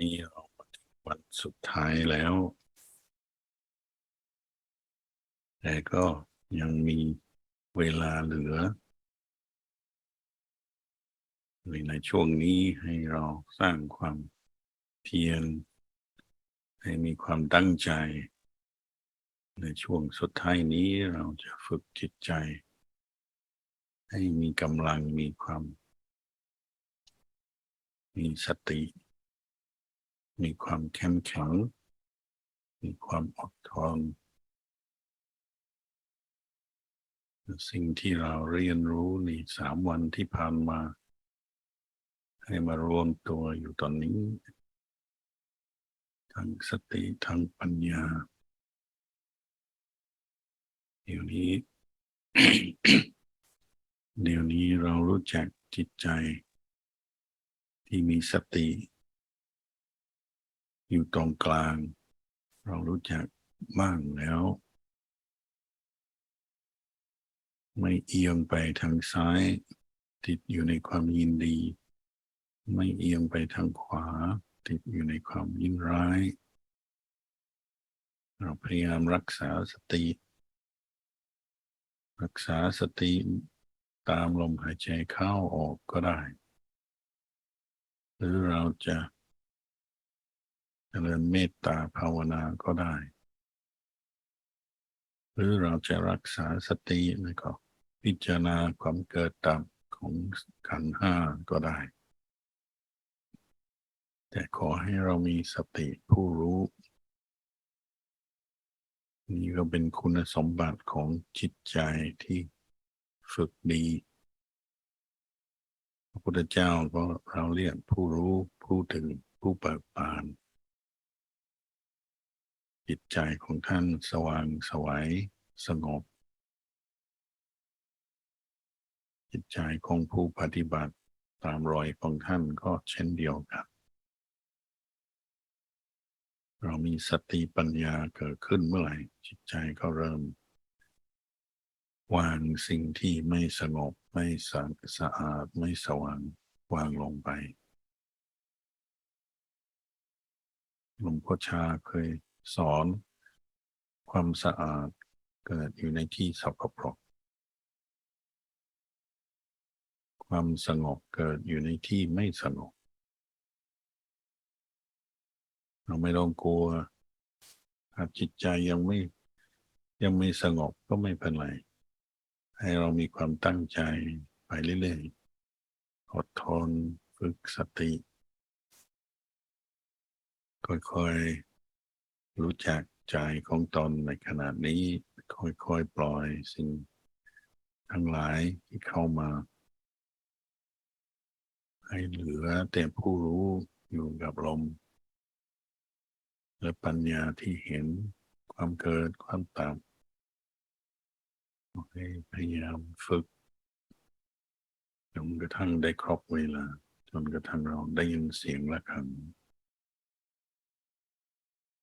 นี่เราถึงวันสุดท้ายแล้ว แต่ก็ยังมีเวลาเหลือในช่วงนี้ให้เราสร้างความเพียร ให้มีความตั้งใจ ในช่วงสุดท้ายนี้เราจะฝึกจิตใจ ให้มีกำลังมีความ มีสติ มีความเข้มแข็ง มีความอดทน สิ่งที่เราเรียนรู้ในสามวันที่ผ่านมา ให้มารวมตัวอยู่ตอนนี้ ทั้งสติทั้งปัญญาเดี๋ยวนี้ เดี๋ยวนี้เรารู้จักจิตใจ ที่มีสติ อยู่ตรงกลาง เรารู้จักบ้างแล้ว ไม่เอียงไปทางซ้าย ติดอยู่ในความยินดี ไม่เอียงไปทางขวา ติดอยู่ในความยินร้าย เราพยายามรักษาสติ รักษาสติตามลมหายใจเข้าออกก็ได้ หรือเราจะ จริญเมตตาภาวนาก็ได้ หรือเราจะรักษาสติแล้วก็พิจารณาความเกิดดับของขันธ์ห้าก็ได้ แต่ขอให้เรามีสติผู้รู้ นี่ก็เป็นคุณสมบัติของจิตใจที่ฝึกดี พระพุทธเจ้าก็เราเรียกผู้รู้ผู้ถึงผู้เปิดบาน จิตใจของท่านสว่างไสวัยสงบ จิตใจของผู้ปฏิบัติตามรอยของท่านก็เช่นเดียวกัน เรามีสติปัญญาเกิดขึ้นเมื่อไหร่ จิตใจก็เริ่ม วางสิ่งที่ไม่สงบไม่สะสะอาดไม่สว่างวางลงไปหลวงพ่อชาเคย สอน ความสะอาดเกิดอยู่ในที่สกปรก ความสงบเกิดอยู่ในที่ไม่สงบ เราไม่ต้องกลัวหากจิตใจยังไม่ยังไม่สงบก็ไม่เป็นไร ให้เรามีความตั้งใจไปเรื่อยๆ อดทน ฝึกสติ ค่อยๆ รู้จักใจของตนในขณะนี้ค่อยๆปล่อยสิ่งทั้งหลายที่เข้ามา ให้เหลือแต่ผู้รู้อยู่กับลม และปัญญาที่เห็นความเกิดความตามให้พยายามฝึกจนกระทั่งได้ครบเวลา จนกระทั่งเราได้ยินเสียงะระฆัง